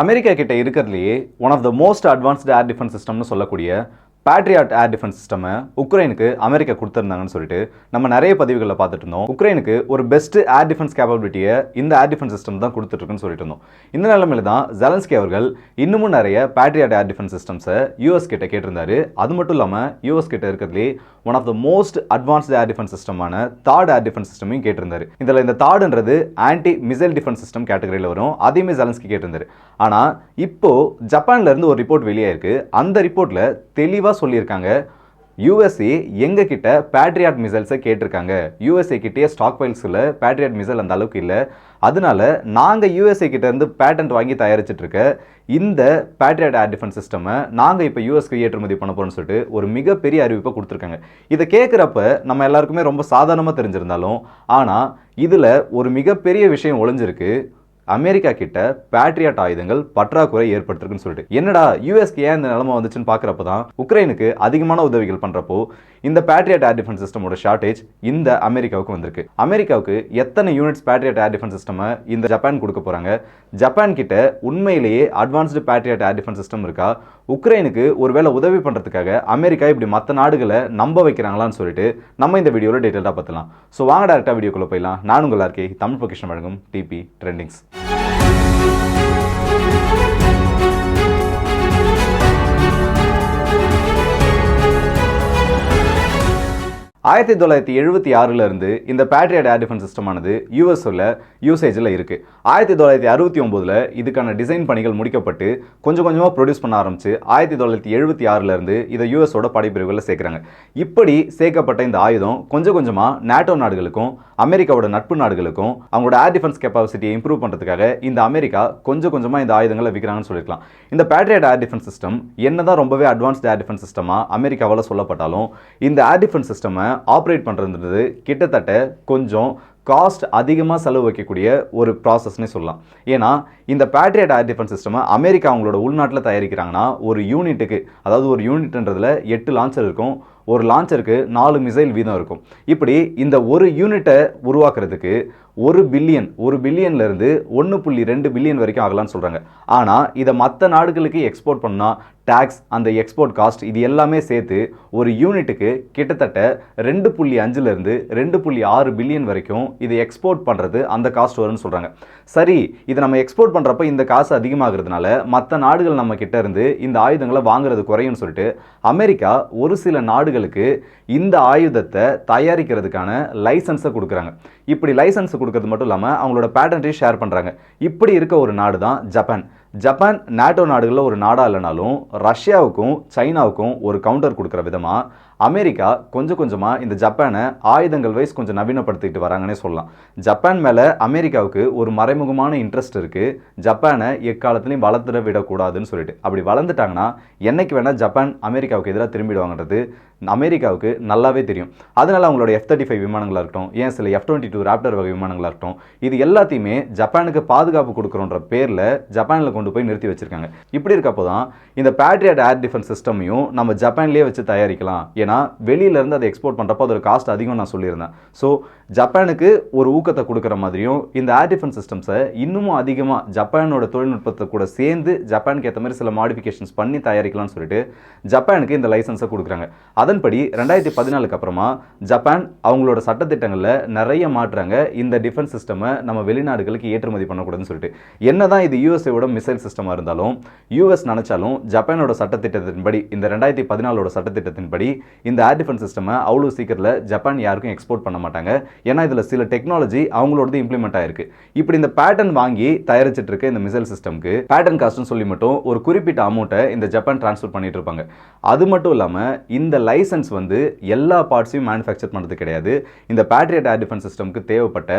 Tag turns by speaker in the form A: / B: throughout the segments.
A: America கிட்ட இருக்கிறதுலேயே one of the most advanced air defence சிஸ்டம்னு சொல்லக்கூடிய patriot air defence சிஸ்டமை உக்ரைனுக்கு அமெரிக்கா கொடுத்துருந்தாங்கன்னு சொல்லிட்டு நம்ம நிறைய பதிவுகளில் பார்த்துட்டு இருந்தோம். உக்ரைனுக்கு ஒரு பெஸ்ட் ஏர் டிஃபென்ஸ் கேப்பபிலிட்டியை இந்த ஏர் டிஃபென்ஸ் சிஸ்டம் தான் கொடுத்துட்ருக்குன்னு சொல்லிட்டு இருந்தோம். இந்த நிலைமையில தான் ஜெலன்ஸ்கி அவர்கள் இன்னமும் நிறைய பேட்ரியாட் ஏர் டிஃபென்ஸ் சிஸ்டம்ஸை யூஎஸ் கிட்ட கேட்டிருந்தாரு. அது மட்டும் இல்லாமல் யூஎஸ் கிட்ட இருக்கிறதுலே one of the most advanced air defence சிஸ்டமான THAAD air defence சிஸ்டமையும் கேட்டிருந்தாரு. இதில் இந்த தார்டுன்றது ஆன்டி மிசைல் டிஃபென்ஸ் சிஸ்டம் கேட்டகரியில் வரும். அதையுமே ஜலன்ஸ்கி கேட்டிருந்தாரு. ஆனால் இப்போது ஜப்பான்லேருந்து ஒரு ரிப்போர்ட் வெளியாயிருக்கு. அந்த ரிப்போர்ட்டில் தெளிவாக சொல்லியிருக்காங்க யூஎஸ்ஏ எங்கள் கிட்ட பேட்ரியாட் மிசைல்ஸை கேட்டிருக்காங்க. யூஎஸ்ஏ கிட்டே ஸ்டாக் ஃபைல்ஸில் பேட்ரியாட் மிசைல் அந்த அளவுக்கு இல்லை. அதனால நாங்கள் யூஎஸ்ஏ கிட்டேருந்து பேட்டன்ட் வாங்கி தயாரிச்சிட்டு இருக்க இந்த பேட்ரியாட் ஏர் டிஃபென்ஸ் சிஸ்டமை நாங்கள் இப்போ யூஎஸ்க்கு ஏற்றுமதி பண்ண போகிறோம்னு சொல்லிட்டு ஒரு மிகப்பெரிய அறிவிப்பை கொடுத்துருக்காங்க. இதை கேட்குறப்ப நம்ம எல்லாருக்குமே ரொம்ப சாதாரணமாக தெரிஞ்சிருந்தாலும் ஆனால் இதில் ஒரு மிகப்பெரிய விஷயம் ஒளிஞ்சிருக்கு. அமெரிக்கா கிட்ட பேட்ரியாட் ஆயுதங்கள் பற்றாக்குறை ஏற்படுத்திருக்குன்னு சொல்லிட்டு. என்னடா யூஎஸ்க்கு ஏன் இந்த நிலைமை வந்துச்சுன்னு பார்க்குறப்ப தான் உக்ரைனுக்கு அதிகமான உதவிகள் பண்ணுறப்போ இந்த பேட்ரியாட் ஏர் டிஃபென்ஸ் சிஸ்டமோட ஷார்ட்டேஜ் இந்த அமெரிக்காவுக்கு வந்திருக்கு. அமெரிக்காவுக்கு எத்தனை யூனிட்ஸ் பேட்ரியாட் ஏர் டிஃபென்ஸ் சிஸ்டமை இந்த ஜப்பான் கொடுக்க போகிறாங்க ஜப்பான் கிட்ட உண்மையிலேயே advanced Patriot air defence system இருக்கா? உக்ரைனுக்கு ஒருவேளை உதவி பண்ணுறதுக்காக அமெரிக்கா இப்படி மற்ற நாடுகளை நம்ப வைக்கிறாங்களான்னு சொல்லிட்டு நம்ம இந்த வீடியோவில் டீட்டெயிலாக பார்த்துலாம் ஸோ வாங்க டேரெக்டாக வீடியோக்குள்ளே போயிடலாம். நான் உங்கள் இருக்கே தமிழ் பொக்கிஷன் வழங்கும் டிபி ட்ரெண்டிங்ஸ் ஆயிரத்தி தொள்ளாயிரத்தி எழுபத்தி ஆறுலேருந்து இந்த பேட்ரியட் ஏர் டிஃபென்ஸ் சிஸ்டமானது யூஎஸ்ஓவில் யூசேஜில் இருக்குது ஆயிரத்தி தொள்ளாயிரத்தி அறுபத்தி ஒம்போதில் இதுக்கான டிசைன் பணிகள் முடிக்கப்பட்டு கொஞ்சம் கொஞ்சமாக ப்ரொடியூஸ் பண்ண ஆரம்பித்து ஆயிரத்தி தொள்ளாயிரத்தி எழுபத்தி ஆறுலேருந்து இதை யூஎஸோட படைப்பிரிவுகளில் சேர்க்குறாங்க. இப்படி சேர்க்கப்பட்ட இந்த ஆயுதம் கொஞ்சம் கொஞ்சமாக நேட்டோ நாடுகளுக்கும் அமெரிக்காவோட நட்பு நாடுகளுக்கும் அவங்களோட ஏர் டிஃபென்ஸ் கெப்பாசிட்டியை இம்ப்ரூவ் பண்ணுறதுக்காக இந்த அமெரிக்கா கொஞ்சம் கொஞ்சமாக இந்த ஆயுதங்களை விற்கிறாங்கன்னு சொல்லியிருக்கலாம். இந்த பேட்ரியட் ஏர் டிஃபென்ஸ் சிஸ்டம் என்னதான் ரொம்பவே அட்வான்ஸ்ட் ஏர் டிஃபென்ஸ் சிஸ்டமாக அமெரிக்காவால் சொல்லப்பட்டாலும் இந்த ஏர் டிஃபென்ஸ் சிஸ்டமை ஆப்ரேட் பண்ணுறது கிட்டத்தட்ட கொஞ்சம் காஸ்ட் அதிகமாக செலவு வைக்கக்கூடிய ஒரு ப்ராசஸ்னே சொல்லலாம். ஏன்னா இந்த பேட்ரியட் ஏர் டிஃபென்ஸ் சிஸ்டமை அமெரிக்கா அவங்களோட உள்நாட்டில் தயாரிக்கிறாங்கன்னா ஒரு யூனிட்டுக்கு அதாவது ஒரு யூனிட்ன்றதில் எட்டு லான்ச்சர் இருக்கும். ஒரு லான்ச்சருக்கு நாலு மிசைல் வீதம் இருக்கும். இப்படி இந்த ஒரு யூனிட்டை உருவாக்குறதுக்கு ஒரு பில்லியன் ஒரு பில்லியன்லேருந்து ஒன்று புள்ளி ரெண்டு பில்லியன் வரைக்கும் ஆகலாம்னு சொல்கிறாங்க ஆனால் இதை மற்ற நாடுகளுக்கு எக்ஸ்போர்ட் பண்ணால் டேக்ஸ் அந்த எக்ஸ்போர்ட் காஸ்ட் இது எல்லாமே சேர்த்து ஒரு யூனிட்டுக்கு கிட்டத்தட்ட ரெண்டு புள்ளி அஞ்சுலேருந்து ரெண்டு புள்ளி ஆறு பில்லியன் வரைக்கும் இது எக்ஸ்போர்ட் பண்ணுறது அந்த காஸ்ட் வரும்னு சொல்கிறாங்க சரி இதை நம்ம எக்ஸ்போர்ட் பண்ணுறப்ப இந்த காசு அதிகமாகிறதுனால மற்ற நாடுகள் நம்ம கிட்ட இருந்து இந்த ஆயுதங்களை வாங்குறது குறையும்னு சொல்லிட்டு அமெரிக்கா ஒரு சில நாடுகளுக்கு இந்த ஆயுதத்தை தயாரிக்கிறதுக்கான லைசன்ஸை கொடுக்குறாங்க. இப்படி லைசன்ஸ் கொடுக்கறது மட்டும் இல்லாமல் அவங்களோட பேட்டன்ட்டையும் ஷேர் பண்ணுறாங்க இப்படி இருக்க ஒரு நாடு தான் ஜப்பான் ஜப்பான் நாட்டோ நாடுகளில் ஒரு நாடாக இல்லைனாலும் ரஷ்யாவுக்கும் சைனாவுக்கும் ஒரு கவுண்டர் கொடுக்குற விதமாக அமெரிக்கா கொஞ்சம் கொஞ்சமாக இந்த ஜப்பானை ஆயுதங்கள் வைஸ் கொஞ்சம் நவீனப்படுத்திட்டு வராங்கன்னே சொல்லலாம். ஜப்பான் மேலே அமெரிக்காவுக்கு ஒரு மறைமுகமான இன்ட்ரெஸ்ட் இருக்குது ஜப்பானை எக்காலத்துலையும் வளர்த்துட விடக்கூடாதுன்னு சொல்லிட்டு. அப்படி வளர்ந்துட்டாங்கன்னா என்னைக்கு வேணால் ஜப்பான் அமெரிக்காவுக்கு எதிராக திரும்பிடுவாங்கன்றது அமெரிக்காவுக்கு நல்லாவே தெரியும். அதனால் அவங்களோட எஃப் தேர்ட்டி ஃபைவ் விமானங்களாக இருக்கட்டும் ஏன் சில எஃப் டுவெண்ட்டி டூ ராப்டர் வகை விமானங்களாக இருக்கட்டும் இது எல்லாத்தையுமே ஜப்பானுக்கு பாதுகாப்பு கொடுக்குறோன்ற பேரில் ஜப்பானில் கொண்டு போய் நிறுத்தி வச்சுருக்காங்க. இப்படி இருக்கப்போ தான் இந்த பேட்ரியாட் ஏர் டிஃபென்ஸ் சிஸ்டமையும் நம்ம ஜப்பான்லேயே வச்சு தயாரிக்கலாம். ஏன்னா வெளியிலேருந்து அதை எக்ஸ்போர்ட் பண்ணுறப்போ அதோட காஸ்ட் அதிகம் நான் சொல்லியிருந்தேன். ஸோ ஜப்பானுக்கு ஒரு ஊக்கத்தை கொடுக்குற மாதிரியும் இந்த ஏர் டிஃபென்ஸ் சிஸ்டம்ஸை இன்னமும் அதிகமாக ஜப்பானோட தொழில்நுட்பத்தை கூட சேர்ந்து ஜப்பானுக்கு ஏற்ற மாதிரி சில மாடிஃபிகேஷன்ஸ் பண்ணி தயாரிக்கலாம்னு சொல்லிட்டு ஜப்பானுக்கு இந்த லைசன்ஸை கொடுக்குறாங்க. அதை அதன்படி ரெண்டாயிரத்தி பதினாலுக்கு அப்புறமா ஜப்பான் அவங்களோட சட்டத்திட்டங்களில் நிறைய மாற்றுறாங்க இந்த டிஃபென்ஸ் சிஸ்டமை நம்ம வெளிநாடுகளுக்கு ஏற்றுமதி பண்ணக்கூடாதுன்னு சொல்லிட்டு. என்னதான் இது யூஎஸ்ஏவோட மிசைல் சிஸ்டமாக இருந்தாலும் யூஎஸ் நினைச்சாலும் ஜப்பானோட சட்டத்திட்டத்தின்படி இந்த ரெண்டாயிரத்தி பதினாலோட சட்டத்திட்டத்தின்படி இந்த ஏர் டிஃபென்ஸ் சிஸ்டமை அவ்வளோ சீக்கிரத்தில் ஜப்பான் யாருக்கும் எக்ஸ்போர்ட் பண்ண மாட்டாங்க. ஏன்னா இதில் சில டெக்னாலஜி அவங்களோடது இம்ப்ளிமெண்ட் ஆயிருக்கு. இப்படி இந்த பேட்டர்ன் வாங்கி தயாரிச்சிட்டு இருக்க இந்த மிசைல் சிஸ்டம்க்கு பேட்டர்ன் காஸ்ட்னு சொல்லி மட்டும் ஒரு குறிப்பிட்ட அமௌண்ட்டை இந்த ஜப்பான் ட்ரான்ஸ்ஃபர் பண்ணிட்டு இருப்பாங்க. அது மட்டும் இல்லாமல் இந்த லைசன்ஸ் வந்து எல்லா பார்ட்ஸையும் மேனுஃபேக்சர் பண்ணுறது கிடையாது. இந்த பேட்ரியட் ஏர் டிஃபென்ஸ் சிஸ்டம்க்கு தேவைப்பட்ட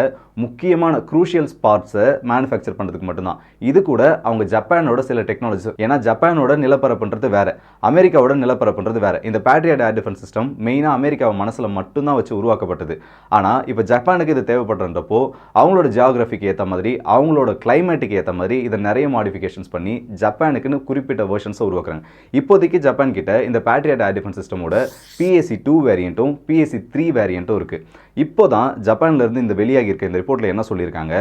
A: முக்கியமான க்ரூஷியல்ஸ் பார்ட்ஸை மேனுஃபேக்சர் பண்ணுறதுக்கு மட்டும்தான். இது கூட அவங்க ஜப்பானோட சில டெக்னாலஜி ஏன்னா ஜப்பானோட நிலப்பரப்புன்றது வேறு அமெரிக்காவோட நிலப்பரப்புன்றது வேறு. இந்த பேட்ரியட் ஏர் டிஃபென்ஸ் சிஸ்டம் மெயினாக அமெரிக்காவை மனசில் மட்டும்தான் வச்சு உருவாக்கப்பட்டது. ஆனால் இப்போ ஜப்பானுக்கு இது தேவைப்படுறப்போ அவங்களோட ஜியாகிரபிக்கு ஏற்ற மாதிரி அவங்களோட கிளைமேட்டுக்கு ஏற்ற மாதிரி இதை நிறைய மாடிஃபிகேஷன்ஸ் பண்ணி ஜப்பானுக்குன்னு குறிப்பிட்ட வேர்ஷன்ஸை உருவாக்குறாங்க. இப்போதைக்கு ஜப்பான் கிட்ட இந்த பேட்ரியட் ஏர் டிஃபென்ஸ் சிஸ்டமோட பிஎஸ்சி டூ வேரியண்ட்டும் பிஎஸ்சி த்ரீ வேரியண்ட்டும் இருக்குது இப்போ தான் ஜப்பான்லேருந்து இந்த வெளியாகியிருக்க இந்த ரிப்போர்ட்டில் என்ன சொல்லியிருக்காங்க?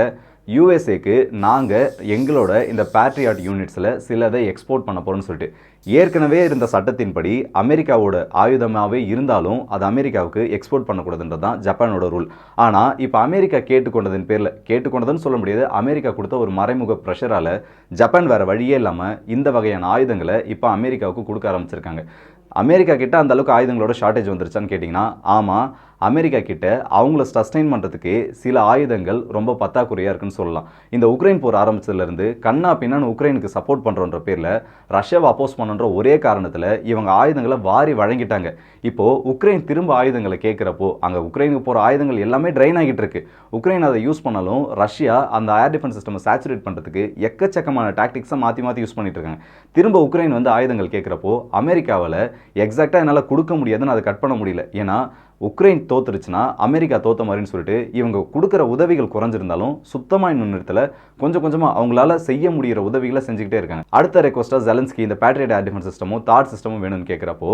A: யூஎஸ்ஏக்கு நாங்கள் எங்களோட இந்த பேட்ரியாட் யூனிட்ஸில் சிலதை எக்ஸ்போர்ட் பண்ண போகிறோம்னு சொல்லிட்டு. ஏற்கனவே இருந்த சட்டத்தின்படி அமெரிக்காவோட ஆயுதமாகவே இருந்தாலும் அது அமெரிக்காவுக்கு எக்ஸ்போர்ட் பண்ணக்கூடாதுன்றது தான் ஜப்பானோட ரூல் ஆனால் இப்போ அமெரிக்கா கேட்டுக்கொண்டதன் பேரில் கேட்டுக்கொண்டதுன்னு சொல்ல முடியாது அமெரிக்கா கொடுத்த ஒரு மறைமுக ப்ரெஷரால் ஜப்பான் வேறு வழியே இல்லாமல் இந்த வகையான ஆயுதங்களை இப்போ அமெரிக்காவுக்கு கொடுக்க ஆரம்பிச்சிருக்காங்க. அமெரிக்கா கிட்ட அந்த அளவுக்கு ஆயுதங்களோட ஷார்ட்டேஜ் வந்துருச்சான்னு கேட்டிங்கன்னா ஆமாம் அமெரிக்கா கிட்ட அவங்கள சஸ்டெயின் பண்ணுறதுக்கு சில ஆயுதங்கள் ரொம்ப பத்தாக்குறையாக இருக்குன்னு சொல்லலாம். இந்த உக்ரைன் போர் ஆரம்பிச்சதுலேருந்து கண்ணா பின்னான்னு உக்ரைனுக்கு சப்போர்ட் பண்ணுறோன்ற பேரில் ரஷ்யாவை அப்போஸ் பண்ணுன்ற ஒரே காரணத்தில் இவங்க ஆயுதங்களை வாரி வழங்கிட்டாங்க. இப்போது உக்ரைன் திரும்ப ஆயுதங்களை கேட்குறப்போ அங்கே உக்ரைனுக்கு போகிற ஆயுதங்கள் எல்லாமே ட்ரைன் ஆகிட்டு இருக்கு. உக்ரைன் அதை யூஸ் பண்ணாலும் ரஷ்யா அந்த ஏர் டிஃபென்ஸ் சிஸ்டமை சேச்சுரேட் பண்ணுறதுக்கு எக்கச்சக்கமான டாக்டிக்ஸை மாற்றி மாற்றி யூஸ் பண்ணிட்டு இருக்காங்க. திரும்ப உக்ரைன் வந்து ஆயுதங்கள் கேட்குறப்போ அமெரிக்காவில் எக்ஸாக்டாக என்னால் கொடுக்க முடியாதுன்னு அதை கட் பண்ண முடியல. ஏன்னா உக்ரைன் தோத்துருச்சுன்னா அமெரிக்கா தோத்த மாதிரின்னு சொல்லிட்டு இவங்க கொடுக்குற உதவிகள் குறைஞ்சிருந்தாலும் சுத்தமாக இன்னும் இடத்துல கொஞ்சம் கொஞ்சமாக அவங்களால செய்ய முடிகிற உதவிகளை செஞ்சுக்கிட்டே இருக்காங்க. அடுத்த ரெக்வஸ்ட்டாக ஜெலன்ஸ்கி இந்த பேட்ரியட் ஏர் டிஃபென்ஸ் சிஸ்டமும் தாட் சிஸ்டமும் வேணும்னு கேட்குறப்போ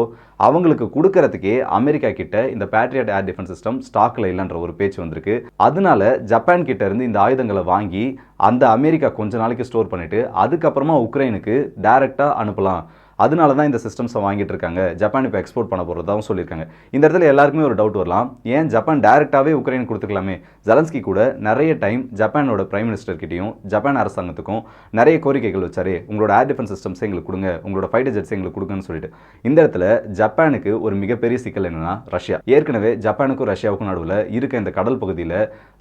A: அவங்களுக்கு கொடுக்கறதுக்கே அமெரிக்கா கிட்ட இந்த பேட்ரியட் ஏர் டிஃபென்ஸ் சிஸ்டம் ஸ்டாக்ல இல்லைன்ற ஒரு பேச்சு வந்திருக்கு. அதனால ஜப்பான் கிட்ட இருந்து இந்த ஆயுதங்களை வாங்கி அந்த அமெரிக்கா கொஞ்ச நாளைக்கு ஸ்டோர் பண்ணிட்டு அதுக்கப்புறமா உக்ரைனுக்கு டைரெக்டாக அனுப்பலாம். அதனால தான் இந்த சிஸ்டம்ஸை வாங்கிட்டு இருக்காங்க. ஜப்பான் இப்போ எக்ஸ்போர்ட் பண்ண போகிறதாவும் சொல்லியிருக்காங்க. இந்த இடத்துல எல்லாருக்குமே ஒரு டவுட் வரலாம். ஏன் ஜப்பான் டேரெக்டாகவே உக்ரைன் கொடுத்துக்கலாமே? ஜலன்ஸ்கி கூட நிறைய டைம் ஜப்பானோட பிரைம் மினிஸ்டர்கிட்டையும் ஜப்பான் அரசாங்கத்துக்கும் நிறைய கோரிக்கைகள் வச்சாரு. உங்களோட ஏர் டிஃபென்ஸ் சிஸ்டம்ஸ் எங்களுக்கு கொடுங்க. உங்களோட ஃபைட்டர் ஜெட்ஸ் எங்களுக்கு கொடுங்கன்னு சொல்லிட்டு. இந்த இடத்துல ஜப்பானுக்கு ஒரு மிகப்பெரிய சிக்கல் என்னன்னா ரஷ்யா. ஏற்கனவே ஜப்பானுக்கும் ரஷ்யாவுக்கும் நடுவில் இருக்க இந்த கடல் பகுதியில்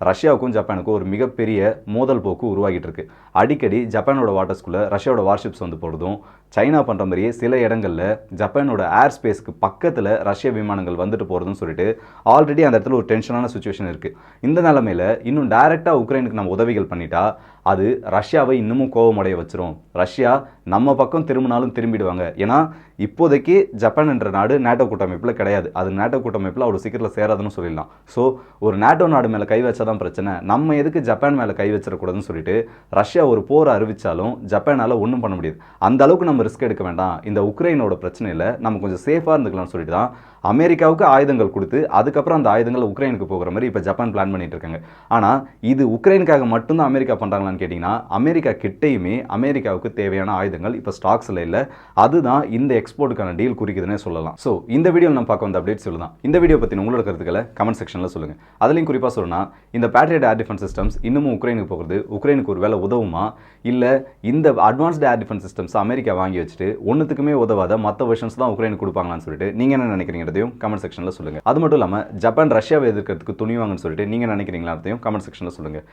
A: ரஷ்யாவுக்கும் ஜப்பானுக்கும் ஒரு மிகப்பெரிய மோதல் போக்கு உருவாகிட்டு இருக்கு. அடிக்கடி ஜப்பானோட வாட்டர்ஸ்குள்ள ரஷ்யாவோட வார்ஷிப்ஸ் வந்து போகிறதும் சைனா பண்ணுற மாதிரியே சில இடங்களில் ஜப்பானோட ஏர் ஸ்பேஸ்க்கு பக்கத்தில் ரஷ்ய விமானங்கள் வந்துட்டு போகிறதுன்னு சொல்லிட்டு ஆல்ரெடி அந்த இடத்துல ஒரு டென்ஷனான சுச்சுவேஷன் இருக்குது இந்த நிலமையில இன்னும் டைரெக்டாக உக்ரைனுக்கு நம்ம உதவிகள் பண்ணிட்டா அது ரஷ்யாவை இன்னமும் கோபமடைய வச்சிரும். ரஷ்யா நம்ம பக்கம் திரும்பினாலும் திரும்பிடுவாங்க. ஏன்னா இப்போதைக்கு ஜப்பான் என்ற நாடு நேட்டோ கூட்டமைப்பில் கிடையாது. அது நேட்டோ கூட்டமைப்பில் அவ்வளோ சீக்கிரத்தில் சேராதுன்னு சொல்லிடலாம். ஸோ ஒரு நேட்டோ நாடு மேலே கை வச்சாதான் பிரச்சனை. நம்ம எதுக்கு ஜப்பான் மேலே கை வச்சிடக்கூடாதுன்னு சொல்லிட்டு ரஷ்யா ஒரு போர் அறிவித்தாலும் ஜப்பானால் ஒன்றும் பண்ண முடியாது. அந்த அளவுக்கு நம்ம ரிஸ்க் எடுக்க வேண்டாம். இந்த உக்ரைனோட பிரச்சனையில் நம்ம கொஞ்சம் சேஃபாக இருந்துக்கலாம்னு சொல்லிட்டு தான் அமெரிக்காவுக்கு ஆயுதங்கள் கொடுத்து அதுக்கப்புறம் அந்த ஆயுதங்கள் உக்ரைனுக்கு போகிற மாதிரி இப்போ ஜப்பான் பிளான் பண்ணிட்டு இருக்காங்க. ஆனால் இது உக்ரைனுக்காக மட்டும்தான் அமெரிக்கா பண்ணுறாங்களான்னு கேட்டிங்கன்னா அமெரிக்கா கிட்டேயுமே அமெரிக்காவுக்கு தேவையான ஆயுதங்கள் இப்போ ஸ்டாக்ஸில் இல்லை அதுதான் இந்த எக்ஸ்போர்ட்டுக்கான டீல் குறிக்குதுன்னே சொல்லலாம். ஸோ இந்த வீடியோ நம்ம பார்க்க வந்த அப்டேட் சொல்லலாம் இந்த வீடியோ பற்றி உங்களோட கருத்துக்களை கமெண்ட் செக்ஷனில் சொல்லுங்கள் அதுலேயும் குறிப்பாக சொல்லணும்னா இந்த பேட்ரியட் ஏர் டிஃபென்ஸ் சிஸ்டம்ஸ் இன்னமும் உக்ரைனுக்கு போகிறது உக்ரைனுக்கு ஒரு வேலை உதவுமா? இல்லை இந்த advanced air defence systems America வாங்கி வச்சுட்டு ஒன்றுத்துக்குமே உதவாத மற்ற வெர்ஷன்ஸ் தான் உக்ரைனுக்கு கொடுப்பாங்களான்னு சொல்லிட்டு நீங்கள் என்ன நினைக்கிறீங்கிறதையும் கமெண்ட் செக்ஷனில் சொல்லுங்கள் அது மட்டும் இல்லாமல் ஜப்பான் ரஷ்யாவை எதிர்க்கிறதுக்கு துணிவாங்கன்னு சொல்லிட்டு நீங்கள் நினைக்கிறீங்களாத்தையும் கமெண்ட் செக்ஷனில் சொல்லுங்கள்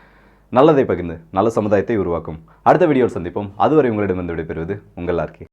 A: நல்லதை பகிர்ந்து நல்ல சமுதாயத்தை உருவாக்கும். அடுத்த வீடியோவில் சந்திப்போம். அதுவரை உங்களிடம் வந்து விடைபெறுவது உங்கள் ஆர்கே